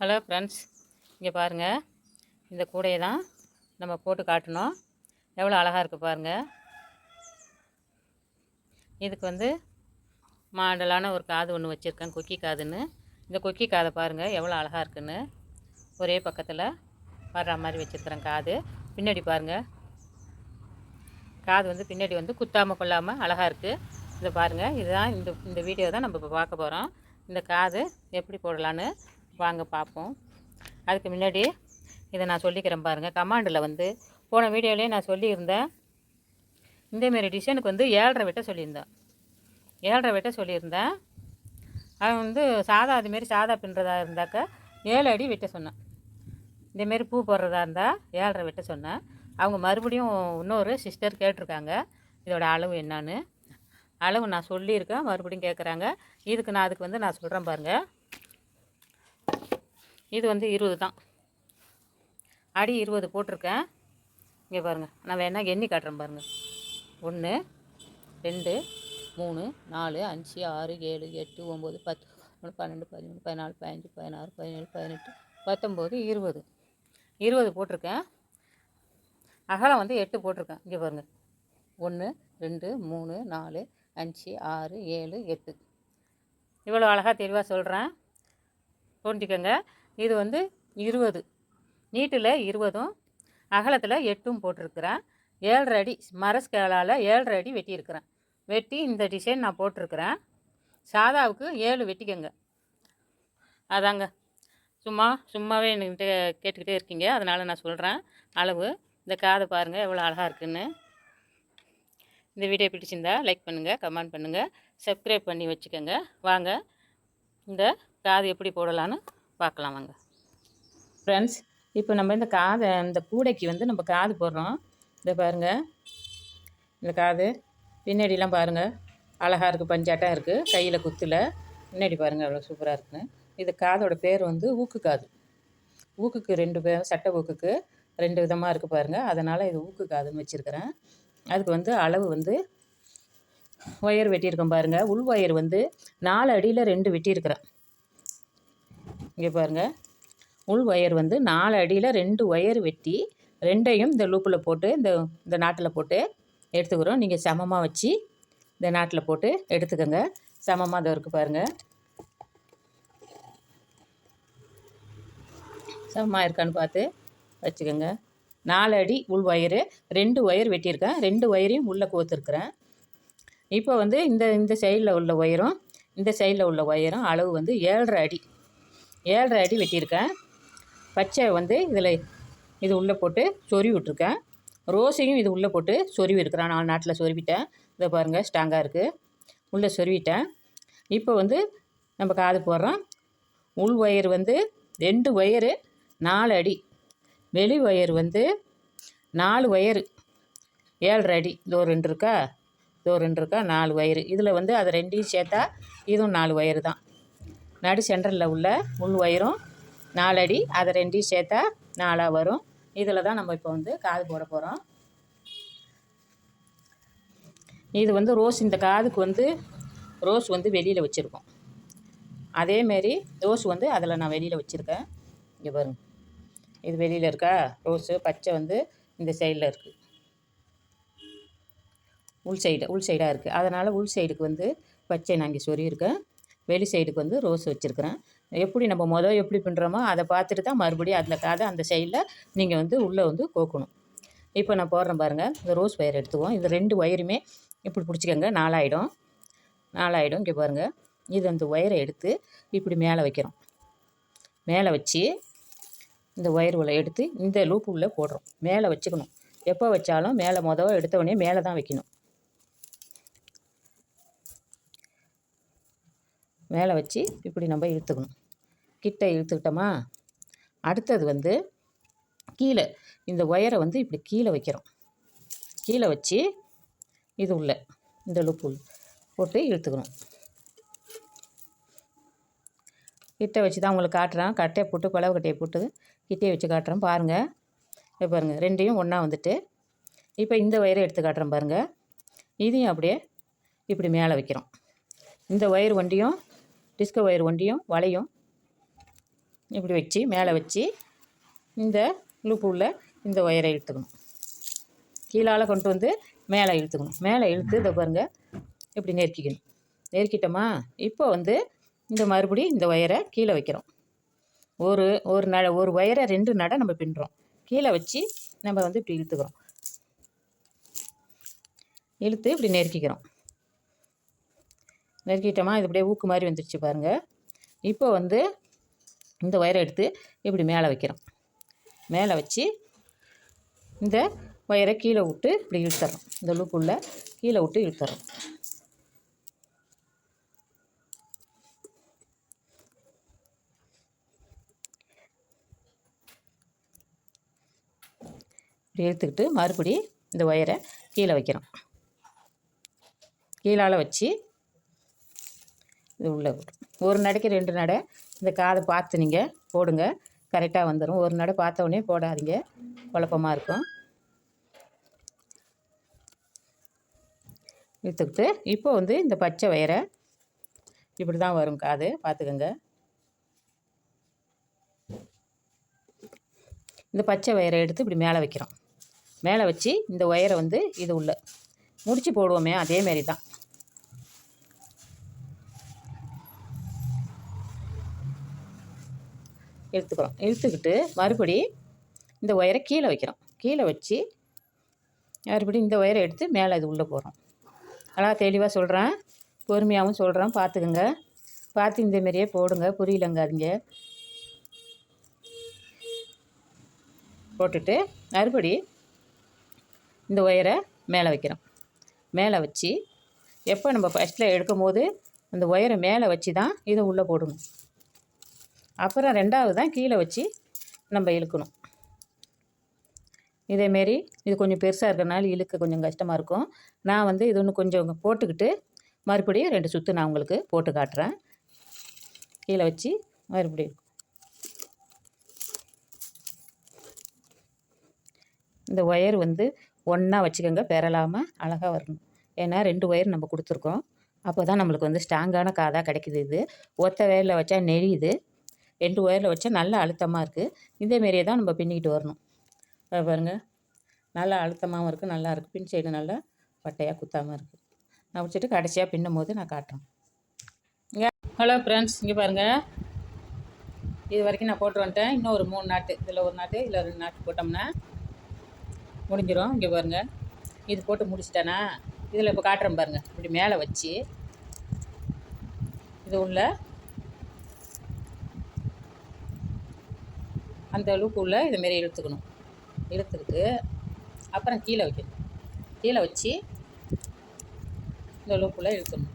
Hello friends இங்கே பாருங்கள் இந்த கூடையை தான் நம்ம போட்டு காட்டணும். எவ்வளோ அழகாக இருக்குது பாருங்கள் இதுக்கு வந்து மாடலான ஒரு காது ஒன்று வச்சுருக்கேன் கொக்கி காதுன்னு. இந்த கொக்கி காதை பாருங்கள் எவ்வளோ அழகாக இருக்குன்னு. ஒரே பக்கத்தில் வர்ற மாதிரி வச்சுருக்கிறேன் காது. பின்னாடி பாருங்கள் காது வந்து பின்னாடி வந்து குத்தாமல் கொள்ளாமல் அழகாக இருக்குது இதை பாருங்கள் இதுதான் இந்த இந்த வீடியோ தான் நம்ம இப்போ பார்க்க போகிறோம் இந்த காது எப்படி போடலான்னு வாங்க பார்ப்போம். அதுக்கு முன்னாடி இதை நான் சொல்லிக்கிறேன் பாருங்கள் கமாண்டில் வந்து போன வீடியோலேயே நான் சொல்லியிருந்தேன். இந்தமாரி டிசைனுக்கு வந்து ஏழரை வெட்ட சொல்லியிருந்தேன். ஏழரை வெட்ட சொல்லியிருந்தேன். அவன் வந்து சாதா அதுமாரி சாதா பின்னுறதா இருந்தாக்க ஏழு அடி வெட்ட சொன்னேன். இதேமாரி பூ போடுறதா இருந்தால் ஏழரை வெட்ட சொன்னேன். அவங்க மறுபடியும் இன்னொரு சிஸ்டர் கேட்டிருக்காங்க இதோட அளவு என்னான்னு. அளவு நான் சொல்லியிருக்கேன் மறுபடியும் கேட்குறாங்க. இதுக்கு நான் அதுக்கு வந்து நான் சொல்கிறேன் பாருங்கள் இது வந்து இருபது தான். அடி இருபது போட்டிருக்கேன். இங்கே பாருங்கள் நான் வேணால் எண்ணி காட்டுறேன் பாருங்கள் ஒன்று ரெண்டு மூணு நாலு அஞ்சு ஆறு ஏழு எட்டு ஒம்பது பத்து பன்னெண்டு பதிமூணு பதினாலு பதினஞ்சு பதினாறு பதினேழு பதினெட்டு பத்தொம்போது இருபது. இருபது போட்டிருக்கேன். அகலம் வந்து எட்டு போட்டிருக்கேன். இங்கே பாருங்கள் ஒன்று ரெண்டு மூணு நாலு அஞ்சு ஆறு ஏழு எட்டு. இவ்வளோ அழகாக தெளிவாக சொல்கிறேன் புரிஞ்சுக்கோங்க. இது வந்து இருபது. நீட்டில் இருபதும் அகலத்தில் எட்டும் போட்டிருக்கிறேன். ஏழரை அடி மரஸ்கேலால் ஏழரை அடி வெட்டியிருக்கிறேன். வெட்டி இந்த டிசைன் நான் போட்டிருக்கிறேன். சாதாவுக்கு ஏழு வெட்டிக்கங்க. அதாங்க. சும்மா சும்மாவே என்கிட்ட கேட்டுக்கிட்டே இருக்கீங்க. அதனால் நான் சொல்கிறேன் அளவு. இந்த காதை பாருங்கள் எவ்வளோ அழகாக இருக்குன்னு. இந்த வீடியோ பிடிச்சிருந்தா லைக் பண்ணுங்கள் கமெண்ட் பண்ணுங்கள் சப்ஸ்கிரைப் பண்ணி வச்சுக்கோங்க. வாங்க. இந்த காது எப்படி போடலான்னு பார்க்கலாம் வாங்க ஃப்ரெண்ட்ஸ் இப்போ நம்ம இந்த காதை இந்த கூடைக்கு வந்து நம்ம காது போடுறோம். இதை பாருங்கள் இந்த காது பின்னாடிலாம் பாருங்கள் அழகாக இருக்குது பஞ்சாட்டம் இருக்குது கையில் குத்தில். பின்னாடி பாருங்கள் அவ்வளோ சூப்பராக இருக்குன்னு. இது காதோட பேர் வந்து ஊக்கு காது. ஊக்குக்கு ரெண்டு பேர் சட்டை ஊக்குக்கு ரெண்டு விதமாக இருக்குது பாருங்கள் அதனால் இது ஊக்கு காதுன்னு வச்சுருக்கிறேன். அதுக்கு வந்து அளவு வந்து ஒயர் வெட்டியிருக்கோம் பாருங்கள் உள் ஒயர் வந்து நாலு அடியில் ரெண்டு வெட்டியிருக்கிறேன். இங்கே பாருங்கள் உள் ஒயர் வந்து நாலு அடியில் ரெண்டு ஒயர் வெட்டி ரெண்டையும் இந்த லூப்பில் போட்டு இந்த இந்த நாட்டில் போட்டு எடுத்துக்கிறோம். நீங்கள் சமமாக வச்சு இந்த நாட்டில் போட்டு எடுத்துக்கோங்க. சமமாக அதை இருக்குது பாருங்கள் சமமாக இருக்கான்னு பார்த்து வச்சுக்கோங்க. நாலு அடி உள் ஒயரு ரெண்டு ஒயர் வெட்டியிருக்கேன். ரெண்டு ஒயரையும் உள்ளே கோத்துருக்குறேன். இப்போ வந்து இந்த இந்த சைடில் உள்ள ஒயரும் இந்த சைடில் உள்ள ஒயரும் அளவு வந்து ஏழரை அடி. ஏழரை அடி வெட்டியிருக்கேன். பச்சை வந்து இதில் இது உள்ளே போட்டு சொருவி விட்ருக்கேன் ரோஸையும் இது உள்ளே போட்டு சொருவி இருக்கிறேன் நாலு நாட்டில் சொருவிட்டேன். இதை பாருங்கள் ஸ்ட்ராங்காக இருக்குது உள்ளே சொருவிட்டேன். இப்போ வந்து நம்ம காது போடுறோம். உள் ஒயர் வந்து ரெண்டு ஒயரு நாலு அடி. வெளி ஒயர் வந்து நாலு ஒயரு ஏழரை அடி. இதோ ரெண்டு இருக்கா? இதோ ரெண்டு இருக்கா? நாலு ஒயரு. இதில் வந்து அதை ரெண்டையும் சேர்த்தா இதுவும் நாலு ஒயரு தான். நடு சென்டரில் உள்ள உள் ஒயரும் நாலடி அதை ரெண்டையும் சேர்த்தா நாலாக வரும். இதில் தான் நம்ம இப்போ வந்து காது போட போகிறோம். இது வந்து ரோஸ் இந்த காதுக்கு வந்து ரோஸ் வந்து வெளியில் வச்சுருக்கோம். அதேமாரி ரோஸ் வந்து அதில் நான் வெளியில் வச்சுருக்கேன். இங்கே பாருங்க. இது வெளியில் இருக்கா? ரோஸு பச்சை வந்து இந்த சைடில் இருக்குது உள் சைடு உள் சைடாக இருக்குது அதனால் உள் சைடுக்கு வந்து பச்சை நான் இங்கே சொருகியிருக்கேன். வெளி சைடுக்கு வந்து ரோஸ் வச்சுருக்குறேன். எப்படி நம்ம மொதல் எப்படி பின்னுறோமோ அதை பார்த்துட்டு தான் மறுபடியும் அதில் காதை அந்த சைடில் நீங்கள் வந்து உள்ளே வந்து கோக்கணும். இப்போ நான் போடுறேன் பாருங்கள் இந்த ரோஸ் ஒயர் எடுத்துக்குவோம். இது ரெண்டு ஒயருமே இப்படி பிடிச்சிக்கோங்க. நாலாயிடும். நாலாயிடும். இங்கே பாருங்கள் இது அந்த ஒயரை எடுத்து இப்படி மேலே வைக்கிறோம். மேலே வச்சு இந்த ஒயர் உள்ள எடுத்து இந்த லூப்பு உள்ளே போடுறோம். மேலே வச்சுக்கணும். எப்போ வச்சாலும் மேலே மொதல் எடுத்தவொடனே மேலே தான் வைக்கணும். மேலே வச்சு இப்படி நம்ம இழுத்துக்கணும். கிட்ட இழுத்துக்கிட்டோமா? அடுத்தது வந்து கீழே இந்த ஒயரை வந்து இப்படி கீழே வைக்கிறோம். கீழே வச்சு இது உள்ள இந்த லுப்பு போட்டு இழுத்துக்கணும். கிட்ட வச்சு தான் உங்களுக்கு காட்டுறேன். கட்டையை போட்டு பழவு கட்டையை போட்டு கிட்டே வச்சு காட்டுறேன். பாருங்கள் இப்போ பாருங்கள் ரெண்டையும் ஒன்றா வந்துட்டு இப்போ இந்த ஒயரை எடுத்து காட்டுறேன் பாருங்கள் இதையும் அப்படியே இப்படி மேலே வைக்கிறோம். இந்த ஒயர் வண்டியும் டிஸ்கோ ஒயர் ஒண்டியும் வளையும் இப்படி வச்சு மேலே வச்சு இந்த லூப்பு உள்ள இந்த ஒயரை இழுத்துக்கணும். கீழால் கொண்டு வந்து மேலே இழுத்துக்கணும். மேலே இழுத்து இதை பாருங்கள் இப்படி நெருக்கிக்கணும். நெருக்கிட்டோமா? இப்போ வந்து இந்த மறுபடி இந்த ஒயரை கீழே வைக்கிறோம். ஒரு ஒரு நட ஒரு ஒயரை ரெண்டு நட நம்ம பின்னுறோம். கீழே வச்சு நம்ம வந்து இப்படி இழுத்துக்கிறோம். இழுத்து இப்படி நெருக்கிக்கிறோம். நெருக்கிட்டோமா? இது அப்படியே ஊக்கு மாதிரி வந்துடுச்சு பாருங்கள் இப்போ வந்து இந்த ஒயரை எடுத்து இப்படி மேலே வைக்கிறோம். மேலே வச்சு இந்த ஒயரை கீழே விட்டு இப்படி இழுத்துறோம். இந்த லூக்குள்ளே கீழே விட்டு இழுத்துறோம். இப்படி இழுத்துக்கிட்டு மறுபடி இந்த ஒயரை கீழே வைக்கிறோம். கீழால் வச்சு இது உள்ளே ஒரு நடைக்கு ரெண்டு நடை. இந்த காதை பார்த்து நீங்கள் போடுங்க. கரெக்டாக வந்துடும் ஒரு நடை பார்த்த உடனே போடாதீங்க. குழப்பமாக இருக்கும். இழுத்துக்கிட்டு இப்போ வந்து இந்த பச்சை வயரை இப்படி தான் வரும் காது. பார்த்துக்கோங்க. இந்த பச்சை வயரை எடுத்து இப்படி மேலே வைக்கிறோம். மேலே வச்சு இந்த ஒயரை வந்து இது உள்ள முடிச்சு போடுவோமே அதேமாரி தான். இழுத்துக்கிறோம் இழுத்துக்கிட்டு மறுபடி இந்த ஒயரை கீழே வைக்கிறோம். கீழே வச்சு மறுபடி இந்த ஒயரை எடுத்து மேலே இது உள்ளே போகிறோம் நல்லா தெளிவாக சொல்கிறேன். பொறுமையாகவும் சொல்கிறேன். பார்த்துக்குங்க. பார்த்து இந்த மாரியே போடுங்க. புரியலங்காதீங்க போட்டுட்டு மறுபடி இந்த ஒயரை மேலே வைக்கிறோம். மேலே வச்சு எப்போ நம்ம ஃபஸ்ட்டில் எடுக்கும் போது அந்த ஒயரை மேலே வச்சு தான் இதை உள்ளே போடணும். அப்புறம் ரெண்டாவது தான் கீழே வச்சு நம்ம இழுக்கணும். இதேமாரி இது கொஞ்சம் பெருசாக இருக்கிறனால இழுக்க கொஞ்சம் கஷ்டமாக இருக்கும். நான் வந்து இது ஒன்று கொஞ்சம் போட்டுக்கிட்டு மறுபடியும் ரெண்டு சுற்று நான் உங்களுக்கு போட்டு காட்டுறேன். கீழே வச்சு மறுபடியும் இந்த ஒயர் வந்து ஒன்றா வச்சுக்கோங்க பெறலாமல் அழகாக வரணும். ஏன்னா ரெண்டு ஒயர் நம்ம கொடுத்துருக்கோம். அப்போ தான் நம்மளுக்கு வந்து ஸ்ட்ராங்கான காதாக கிடைக்கிது இது. ஒத்த வேரில் வச்சா நெளியுது ரெண்டு ஒயரில் வச்சா நல்ல அழுத்தமாக இருக்குது இதேமாரியே தான் நம்ம பின்னிக்கிட்டு வரணும். பாருங்கள் நல்லா அழுத்தமாகவும் இருக்குது நல்லா இருக்குது பின் சைடு நல்லா பட்டையாக குத்தாமல் இருக்குது நான் வச்சுட்டு கடைசியாக பின்னும் போது நான் காட்டுறேன். இங்கே ஹலோ ஃப்ரெண்ட்ஸ் இங்கே பாருங்கள் இது வரைக்கும் நான் போட்டு வந்துட்டேன். இன்னும் ஒரு மூணு நாட்டு இதில் ஒரு நாட்டு இதில் ரெண்டு நாட்டு போட்டோம்னா முடிஞ்சிடும் இங்கே பாருங்கள் இது போட்டு முடிச்சிட்டேனா? இதில் இப்போ காட்டுறேன் பாருங்கள் இப்படி மேலே வச்சு இது உள்ள அந்த லூக்குள்ளே உள்ள இதுமாரி இழுத்துக்கணும். இழுத்துக்கிட்டு அப்புறம் கீழே வைக்கணும். கீழே வச்சு இந்த லூப்புள்ள இழுத்துக்கணும்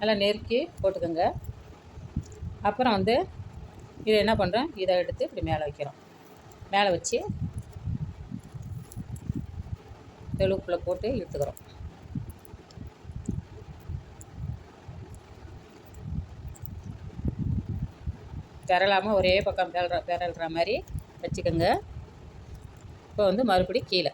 நல்லா நெருக்கி போட்டுக்கோங்க. அப்புறம் வந்து இதை என்ன பண்ணுறோம் இதை எடுத்து இப்படி மேலே வைக்கிறோம். மேலே வச்சு இந்த லூப்பில் போட்டு இழுத்துக்கிறோம். பெறலாமல் ஒரே பக்கம் பெறற பெறல்ற மாதிரி வச்சுக்கோங்க. இப்போ வந்து மறுபடி கீழே.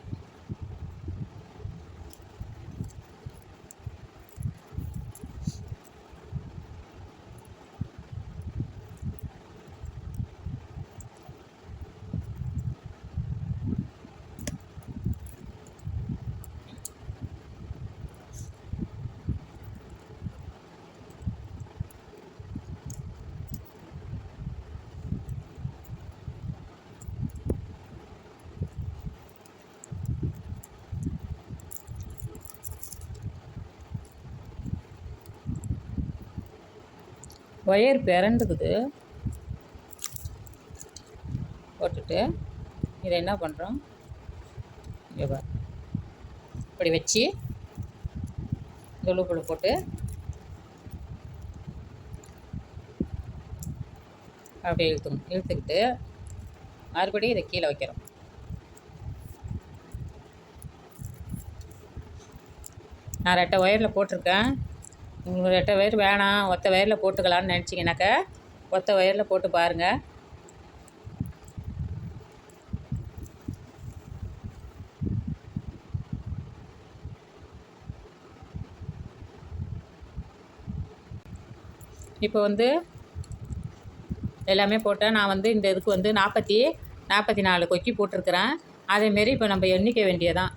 ஒயர் பிறண்டுக்குது போட்டுட்டு இதை என்ன பண்ணுறோம் இங்கே இப்படி வச்சு தொழுப்புல போட்டு அப்படியே இழுத்துக்கணும் இழுத்துக்கிட்டு மறுபடியும் இதை கீழே வைக்கிறோம். நான் ரெட்டை ஒயரில் போட்டிருக்கேன். உங்களுக்கு ரெட்டை வயர் வேணாம் ஒத்த வயரில் போட்டுக்கலான்னு நினச்சிங்கனாக்கா ஒத்த வயரில் போட்டு பாருங்கள் இப்போ வந்து எல்லாமே போட்டேன் நான் வந்து இந்த இதுக்கு வந்து நாற்பத்தி நாற்பத்தி நாலு கொக்கி போட்டிருக்கிறேன். அதேமாரி இப்போ நம்ம எண்ணிக்க வேண்டியதான்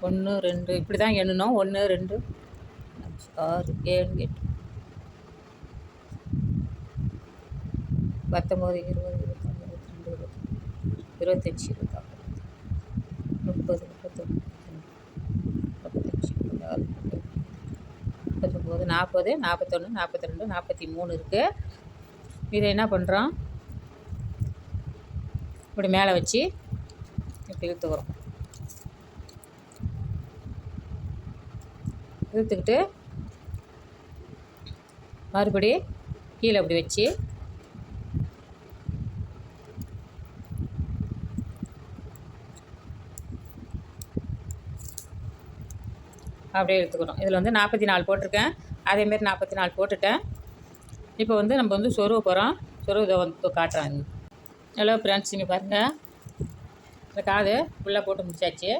ஒன்று ரெண்டு. இப்படி தான் எண்ணணும் ஒன்று ரெண்டு. அஞ்சு, ஆறு ஏழு எட்டு. பத்தொம்போது இருபது இருபத்தொன்று இருபத்தி ரெண்டு இருபத்தி இருபத்தஞ்சி இருபத்தாறு முப்பது முப்பத்தொன்று முப்பத்தஞ்சு முப்பத்தாறு முப்பத்தொம்போது நாற்பது நாற்பத்தொன்று நாற்பத்தி ரெண்டு நாற்பத்தி மூணு இருக்குது இதை என்ன பண்ணுறோம் இப்படி மேலே வச்சு இப்படி இழுத்துக்கிறோம் இழுத்துக்கிட்டு மறுபடி கீழே அப்படி வச்சு அப்படியே எடுத்துக்கிறோம் இதில் வந்து நாற்பத்தி நாலு போட்டிருக்கேன். அதேமாரி நாற்பத்தி நாலு போட்டுட்டேன். இப்போ வந்து நம்ம வந்து சொருவ போகிறோம் சொருவ இதை வந்து இப்போ காட்டுறாங்க ஹலோ ஃப்ரெண்ட்ஸ் இங்கே பாருங்கள் இந்த காது ஃபுல்லாக போட்டு முடிச்சாச்சு.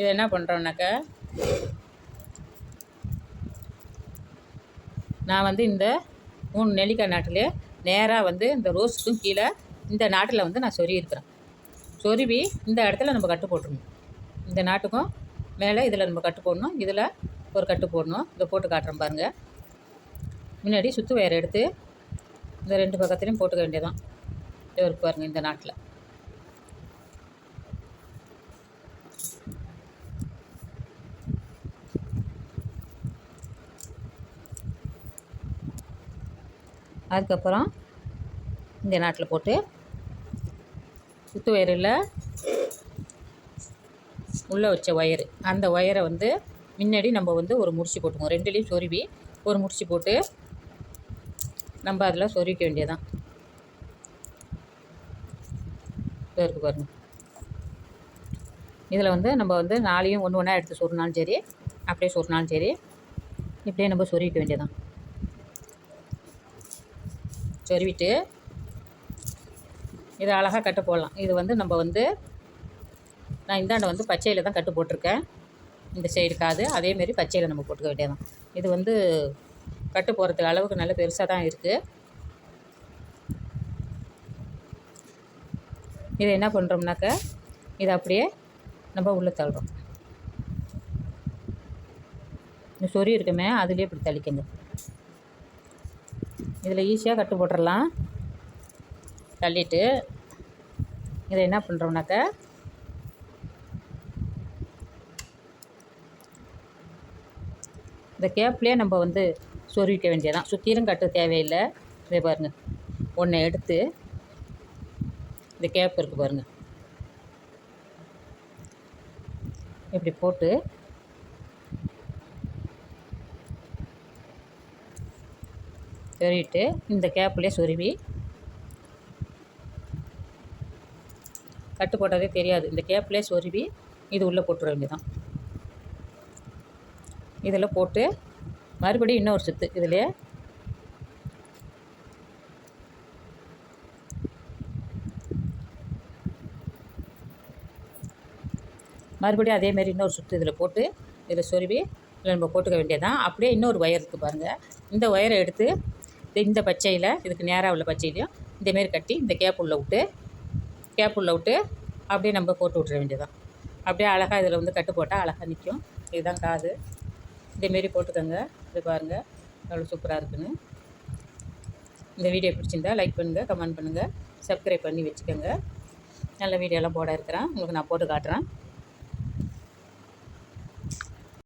இதை என்ன பண்ணுறோனாக்க நான் வந்து இந்த மூணு நெல்லிக்காய் நாட்டிலே நேராக வந்து இந்த ரோஸுக்கும் கீழே இந்த நாட்டில் வந்து நான் சொருகியிருக்கிறேன் சொருவி இந்த இடத்துல நம்ம கட்டு போட்டுருணும் இந்த நாட்டுக்கும் மேலே இதில் நம்ம கட்டு போடணும். இதில் ஒரு கட்டு போடணும். இதை போட்டு காட்டுறேன் பாருங்கள் முன்னாடி சுற்று வயர் எடுத்து இந்த ரெண்டு பக்கத்துலேயும் போட்டுக்க வேண்டியதான் இவருக்கு பாருங்கள் இந்த நாட்டில். அதுக்கப்புறம் இந்த நாட்டில் போட்டு சுற்று வயரில் உள்ளே வச்ச ஒயரு அந்த ஒயரை வந்து முன்னாடி நம்ம வந்து ஒரு முடிச்சு போட்டுக்குவோம். ரெண்டுலேயும் சொருவி ஒரு முடிச்சு போட்டு நம்ம அதில் சொருவிக்க வேண்டியதான் இதோ இருக்கு பாருங்க. இதில் வந்து நம்ம வந்து நாளையும் ஒன்று ஒன்றா எடுத்து சொருனாலும் சரி அப்படியே சொருனாலும் சரி இப்படியே நம்ம சொருவிக்க வேண்டியதான் சொருவிட்டு இதை அழகாக கட்டு போடலாம். இது வந்து நம்ம வந்து நான் இந்தாண்ட வந்து பச்சையில் தான் கட்டு போட்டிருக்கேன். இந்த சைடு காது அதேமாரி பச்சையில் நம்ம போட்டுக்க வேண்டியதான் இது வந்து கட்டு போகிறதுக்கு அளவுக்கு நல்ல பெருசாக தான் இருக்குது இதை என்ன பண்ணுறோம்னாக்க இதை அப்படியே நம்ம உள்ளே தள்ளுறோம். இந்த சொறி இருக்குமே அதுலேயே இப்படி தள்ளிக்கங்க. இதில் ஈஸியாக கட்டு போட்டுடலாம். தள்ளிட்டு இதை என்ன பண்ணுறோம்னாக்க இந்த கேப்லேயே நம்ம வந்து சொருவிக்க வேண்டியதான் சுற்றிலும் கட்டு தேவையில்லை. இதை பாருங்கள் ஒன்றை எடுத்து இந்த கேப் இருக்குது பாருங்கள் இப்படி போட்டு சொருவிட்டு இந்த கேப்லேயே சொருவி. கட்டு போட்டதே தெரியாது. இந்த கேப்லேயே சொருவி இது உள்ளே போட்டுற வேண்டியதான் இதில் போட்டு மறுபடியும் இன்னொரு சுத்து இதிலே மறுபடியும் அதேமாரி இன்னொரு சுத்து இதில் போட்டு இதில் சொருவி இதில் நம்ம போட்டுக்க வேண்டியதான் அப்படியே இன்னொரு ஒயர் இருக்குது பாருங்கள் இந்த ஒயரை எடுத்து இந்த- பச்சையில் இதுக்கு நேராக உள்ள பச்சையிலையும் இந்தமாரி கட்டி இந்த கேப் உள்ள விட்டு கேப் உள்ள விட்டு அப்படியே நம்ம போட்டு விட்ற வேண்டியதான் அப்படியே அழகாக இதில் வந்து கட்டு போட்டால் அழகாக நிற்கும் இதுதான் காது. இதேமாரி போட்டுக்கோங்க. இது பாருங்கள் எவ்வளோ சூப்பராக இருக்குன்னு. இந்த வீடியோ பிடிச்சிருந்தா லைக் பண்ணுங்கள் கமெண்ட் பண்ணுங்கள் சப்ஸ்கிரைப் பண்ணி வச்சுக்கோங்க. நல்ல வீடியோலாம் போட இருக்கிறேன். உங்களுக்கு நான் போட்டு காட்டுறேன்.